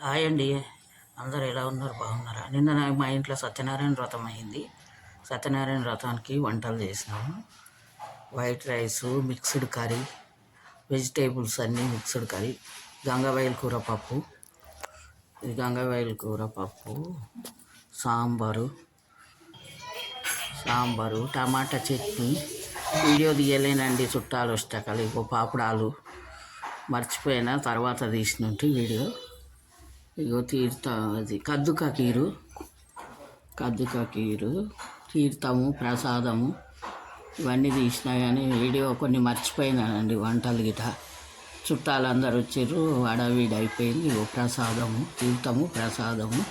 Hi అండి. అందరు ఎలా ఉన్నారు? బాగున్నారా? నిన్న మా ఇంట్లో సత్యనారాయణ వ్రతం అయింది. సత్యనారాయణ వ్రతానికి వంటలు చేసినాము. White rice mixed curry vegetables అన్నీ మిక్స్డ్ కర్రీ గంగవాయిల కూర పప్పు ఇది గంగవాయిల కూర పప్పు సాంబారు సాంబారు టమాటా చట్నీ. వీడియో తీయలేనండి చుట్టాలు వచ్చాక ఇగో పాపడాలు. మర్చిపోయినా తర్వాత తీసినట్టు వీడియో. ఇగో తీర్థం అది. కద్దుక కీరు. కద్దుక కీరు. తీర్థము ప్రసాదము ఇవన్నీ తీసినా కానీ వీడియో కొన్ని మర్చిపోయినానండి వంటలు గిట. చుట్టాలందరూ వచ్చారు అడవిడి అయిపోయింది ఇగో ప్రసాదము తీర్థము ప్రసాదము.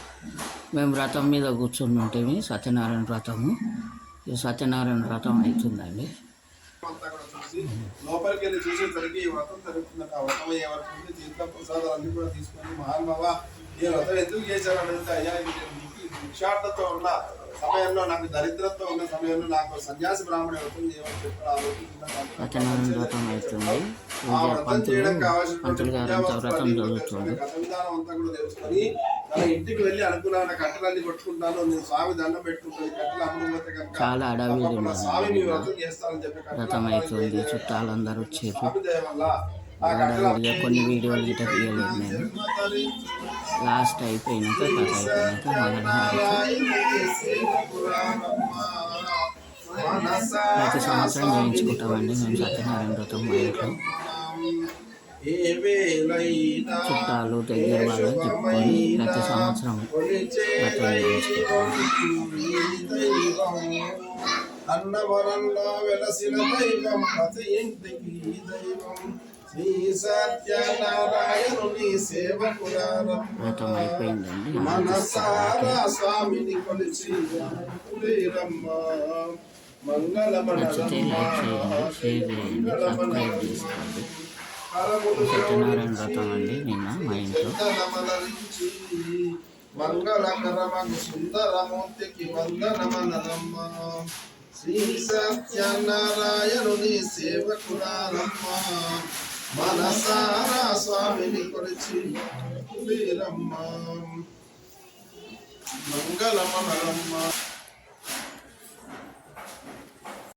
మేము వ్రతం మీద కూర్చుని ఉంటేమి సత్యనారాయణ వ్రతము. సత్యనారాయణ వ్రతం అవుతుందండి. అంతా కూడా చూసి లోపలికి వెళ్ళి చూసేసరికి ఈ వ్రతం జరుగుతుందట ఆ వ్రతం అయ్యే వరకు ఉంది. ప్రసాదాలు అన్ని కూడా తీసుకొని మహానుభావ ఈ వ్రతం ఎందుకు చేశారు అడిగితే అయ్యా భిక్షాటతో ఉన్న సమయంలో నాకు దరిద్రతో ఉన్న సమయంలో నాకు సన్యాసి బ్రాహ్మణ అవుతుంది తెలుసుకొని తన ఇంటికి వెళ్ళి అనుకున్నాను కట్టెలన్నీ కొట్టుకుంటాను నేను స్వామి దండం పెట్టుకుంటాను కట్టెలు కనుక చాలా స్వామి వ్రతం చేస్తానని చెప్పి వ్రతం అవుతుంది. చుట్టాలందరూ స్వామి దయ వల్ల ఆ కట్టెలు కొన్ని వీడియోలు గిట్ట తీయలేదు నేను. లాస్ట్ అయిపోయినాక కథ అయిపోయినాక మొదలు ప్రతి సంవత్సరం చేయించుకుంటామండి మేము సత్యనారాయణ వ్రతం మా ఇంట్లో. చుట్టాలు దగ్గర వాళ్ళు చెప్పుకొని ప్రతి సంవత్సరం వ్రతం చేయించుకుంటాం అన్నవరంలో వెలసిన దైవం ప్రతి ఇంటికి దైవం శ్రీ సత్యనారాయణుని అయిపోయిందండి మనసారా స్వామిని కొలిచి సత్యనారాయణ వ్రతం అండి నిన్న మా ఇంట్లో. మంగళకరమగు సుందరమూర్తికి వందనమనరమ్మ శ్రీ సత్యనారాయణుని సేవకురారమ్మ మనసారా స్వామిని కొలిచి కులేరమ్మ మంగళమహరమ్మ.